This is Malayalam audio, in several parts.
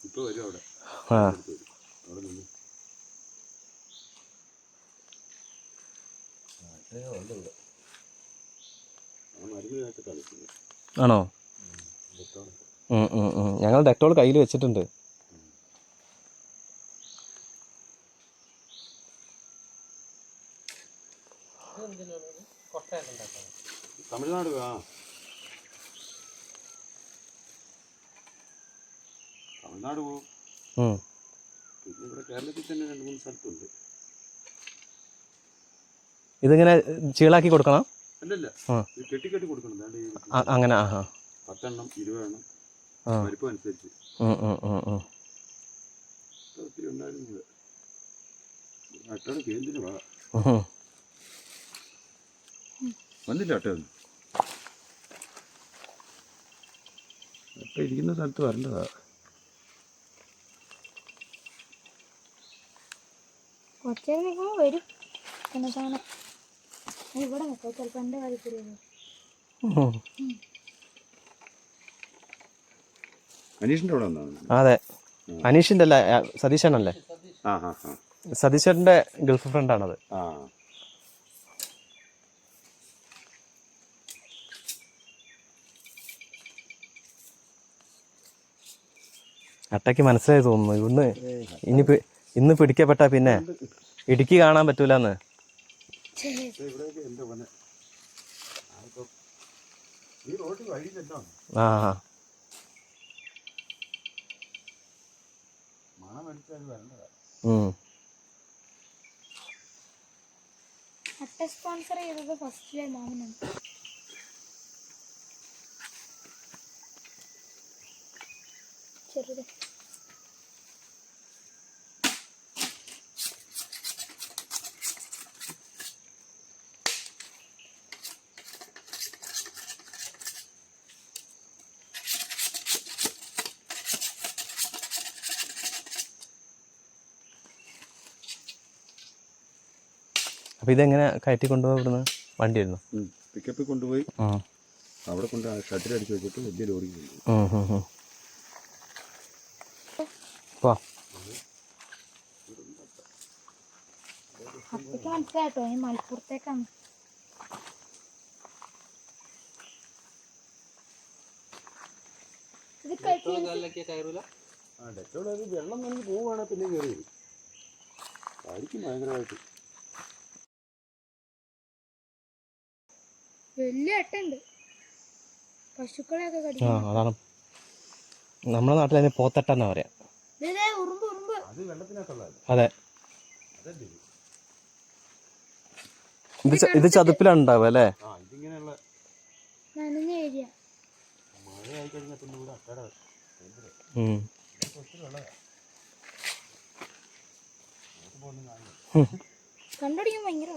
ഇപ്പൊ വരും അവിടെ. ആ. അവിടെ നിന്ന്. ആണോ. ഞങ്ങൾ ഡെറ്റോൾ കയ്യിൽ വെച്ചിട്ടുണ്ട്. തമിഴ്നാട് തമിഴ്നാട് പോകും. പിന്നെ ഇവിടെ കേരളത്തിൽ തന്നെ രണ്ട് മൂന്ന് സ്ഥലത്തുണ്ട്. ഇതിങ്ങനെ ചീളാക്കി കൊടുക്കണം? അല്ലല്ല. ഇത് കെട്ടി കെട്ടി കൊടുക്കണം. ദാണ്ട് ഈ അ- അങ്ങനെ ആ ആ. പത്തെണ്ണം ഇരുപതെണ്ണം ആ. വലിപ്പം അനുസരിച്ച്. ഉം, ഉം, ഉം, ഉം. ഇത് ഒത്തിരി ഉണ്ടായിരുന്നു അട്ടയുടെ കേന്ദ്രം വാ? ഉം. വന്നില്ല അട്ടയൊന്നും അട്ട ഇരിക്കുന്ന സ്ഥലത്ത് വരേണ്ടതാ. കുറച്ച് നിൽക്കുമ്പോൾ വരും. പിന്നെ സാധനം ഇവിടെ നിൽക്കാം ചിലപ്പോൾ എന്റെ കാര്യത്തിൽ അതെ. അനീഷിന്റെ അല്ലേ സതീശനല്ലേ സതീശന്റെ ഗൾഫ് ഫ്രണ്ട് ആണത് അട്ടയ്ക്ക് മനസ്സിലായി തോന്നുന്നു. ഇവിടുന്ന് ഇനി പി- ഇന്ന് പിടിക്കപ്പെട്ട പിന്നെ ഇടുക്കി കാണാൻ പറ്റൂലെന്ന്. ആ ചെയ്തത് ചെറുത്. അപ്പൊ ഇതെങ്ങനെ കയറ്റി കൊണ്ടുപോയി ഇവിടുന്ന് വണ്ടി ആയിരുന്നു പിക്കപ്പിൽ കൊണ്ടുപോയി. അവിടെ കൊണ്ട് ഷട്ടിൽ അടിച്ചു വെച്ചിട്ട് വലിയ ലോറി മനസ്സിലായിട്ടോ? ഈ മലപ്പുറത്തേക്കാണ്. വെള്ളം നനഞ്ഞ് പോവുകയാണെങ്കിൽ പിന്നെ കയറി അടിക്കും ഭയങ്കരമായിട്ട്. വലിയ അട്ടുണ്ട് പശുക്കളെയൊക്കെ ആ അതാണ്. നമ്മുടെ നാട്ടിൽ അതിന് പോത്തട്ടെന്നാ പറയാ. ഉറുമ്പ് ഉറുമ്പ്. അത് ഇത്? ഇത് ച- ഇത് ചതുപ്പിലാണ് ഉണ്ടാവുക അല്ലേ? നനഞ്ഞ ഏരിയ. ഉം. ഒത്തിരി വെള്ളമാണ് അങ്ങോട്ട് പോകുന്ന കാണില്ല കണ്ടുപിടിക്കും ഭയങ്കര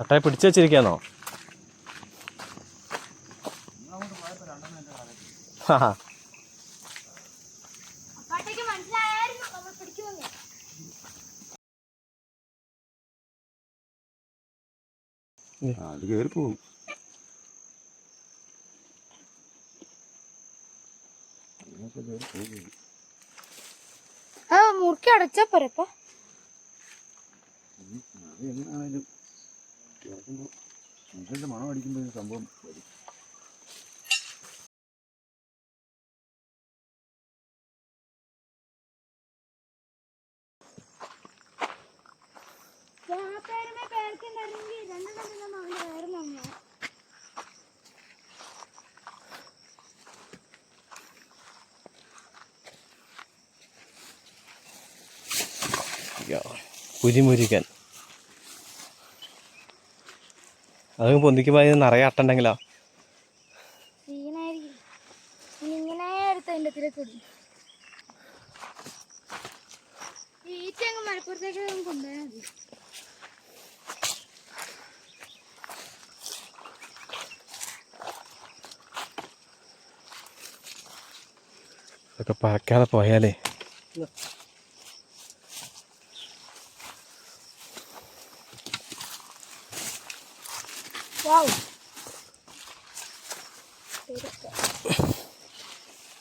അട്ടയെ പിടിച്ചു വെച്ചിരിക്കാന്നോ അത് കയറി പോകും. മുറുക്കി അടച്ചാ പോരപ്പ അത് എങ്ങനെയാണേലും കേൾക്കുമ്പോൾ മനുഷ്യന്റെ മണം അടിക്കുമ്പോൾ ഈ സംഭവം വരും. പേരുമേ ഈറ്റ പൊന്തിക്ക് പോയി നിറയെ അട്ടുണ്ടെങ്കിലോ? ഇതൊക്കെ പറക്കാതെ പോയാലേ?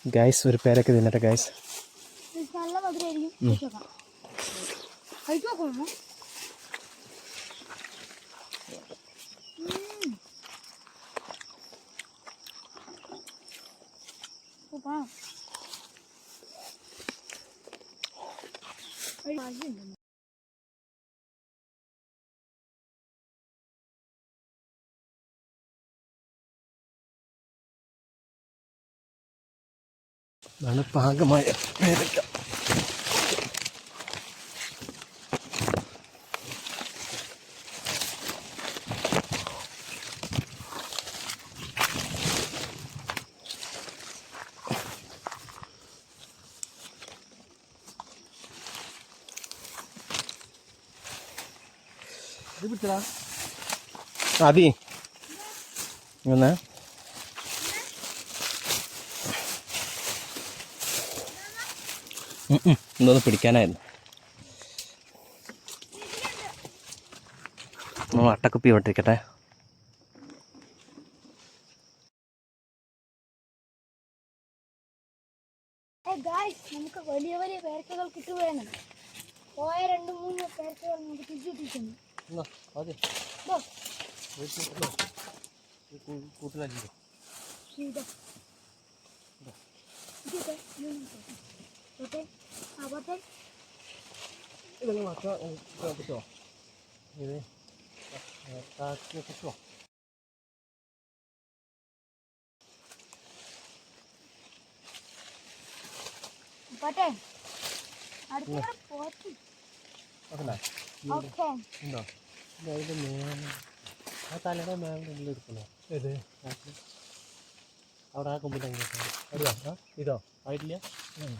ഗൈസ് ഒരു പേരൊക്കെ തിന്നട്ടെ ഗൈസ് ഇത് നല്ല മധുരമായിരിക്കും കഴിച്ച് നോക്കാം കഴിച്ച് ഇതാണ് പാകമായ പിടിച്ചടാ. അതി ഒന്ന് എന്തോന്ന് പിടിക്കാനായിരുന്നു. നമ്മൾ അട്ടക്കുപ്പി കൊണ്ടിരിക്കട്ടെ നമുക്ക് വലിയ വലിയ പേർക്കകൾ കിട്ടുകയാണ്. പോയ രണ്ട് മൂന്ന് പേർക്കകൾ നമുക്ക് തിരിച്ചു കിട്ടിയിട്ടുണ്ട് ദോ, കൂട്ടുകാരി ഇതാ. ഇതൊക്കെ മൂന്ന് പോട്ടെ. ആ പോട്ടെ ഇതങ്ങ് മാറ്റാൻ പറ്റുമോ ഇത് താത്തി പറ്റുമോ പോട്ടെ അടുത്ത പോട്ടെ അതല്ലേ ഓക്കെ ഉണ്ടോ ആ തലയുടെ മേലെ എടുക്കണോ ഏത്? അവിടെ ആ കൊമ്പിൽ അങ്ങനെ അറിയോ ആ ഇതോ? ആയിട്ടില്ല? ഉം,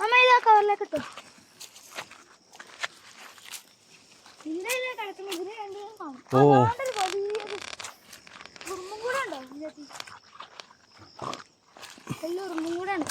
അമ്മ ഇതാ കവറിലേക്ക് ഇട്ടോ. ഓ. കൂടെ ഉണ്ടോ ഉറുമ്പും കൂടെ ഉണ്ട്.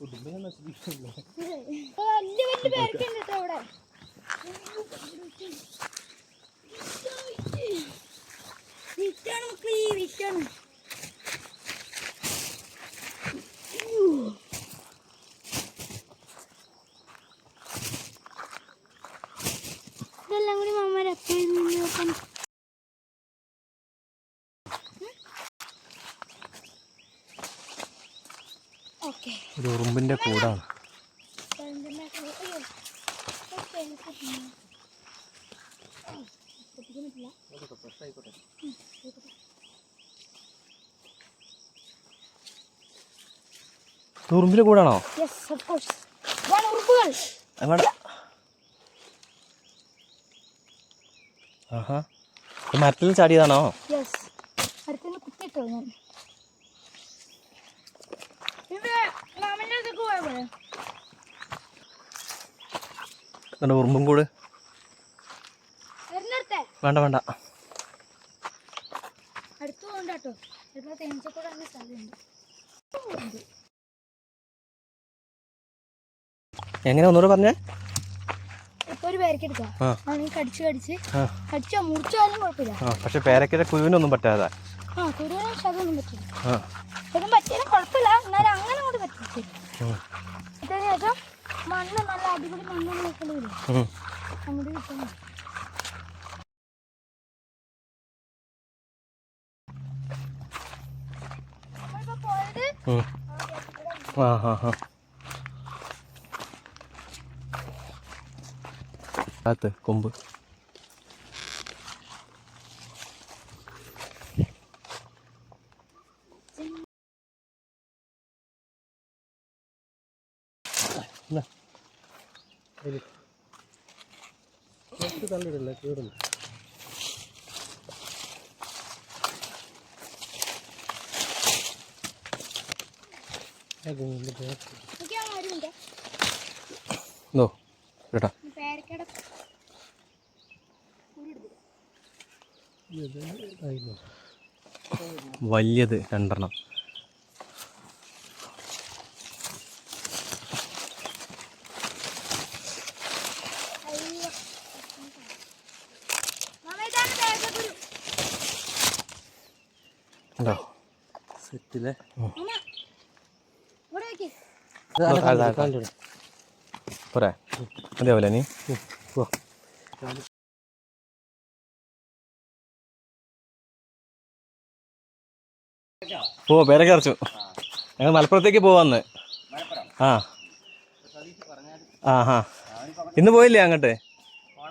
വലിയ വലിയ പേരക്കുണ്ട് കേട്ടോ അവിടെ. വിറ്റാണ് മക്കളെ വിറ്റാണ് ഉറുമ്പിന്റെ കൂടാണ്. ഇത് കൂടാണോ? യെസ് ഓഫ് കോഴ്സ് ഇതാണ് ഉറുപ്പുകൾ എവിടെ? ആഹാ. മരത്തിൽ ചാടിയതാണോ? യെസ് അടുത്തുനിന്ന് കുത്തിയിട്ടോ ഞാൻ. എന്നിട്ട് ഉറുമ്പും കൂടെ? വേണ്ട വേണ്ട. അടുത്ത് പോകണ്ട കേട്ടോ. ചിലപ്പോൾ തേനീച്ചക്കൂടെ അങ്ങനെ സാധ്യതയുണ്ട് എങ്ങനെ ഒന്നുകൂടെ പറഞ്ഞേ? എടുക്കാം. ആ. കടിച്ച് കടിച്ചോ മുറിച്ചാലും പക്ഷെ പേരക്കയുടെ കുരുവിനൊന്നും പറ്റാതെ. മണ്ണ് നല്ല അടിപൊളി മണ്ണ്. അങ്ങോട്ട് കിട്ടുന്നു ആ. ഹാ ഹാ അകത്ത് കൊമ്പ്. തള്ളിടല്ലേ കേടുന്നു. എന്തോ വലിയത് രണ്ടെണ്ണം അയ്യോ മാമ ഇതാണ് പേരക്കുരു ഉണ്ടോ വെക്ക്. പോരെ. അതേപോലെ നീ? പോ. ഓ പേരൊക്കെ അറച്ചു ഞങ്ങൾ മലപ്പുറത്തേക്ക് പോവാന്ന്. ആ. ആ ഹാ. ഇന്ന് പോയില്ലേ അങ്ങോട്ട്?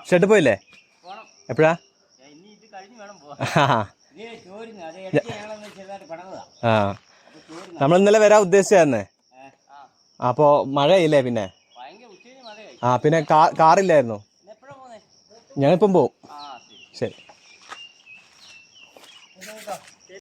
ഷെഡ് പോയില്ലേ? എപ്പോഴാ? ആ ആ. നമ്മൾ ഇന്നലെ വരാൻ ഉദ്ദേശിച്ചേ അപ്പോ മഴയില്ലേ പിന്നെ? ആ പിന്നെ കാറില്ലായിരുന്നു. ഞങ്ങളിപ്പം പോവും. ശരി.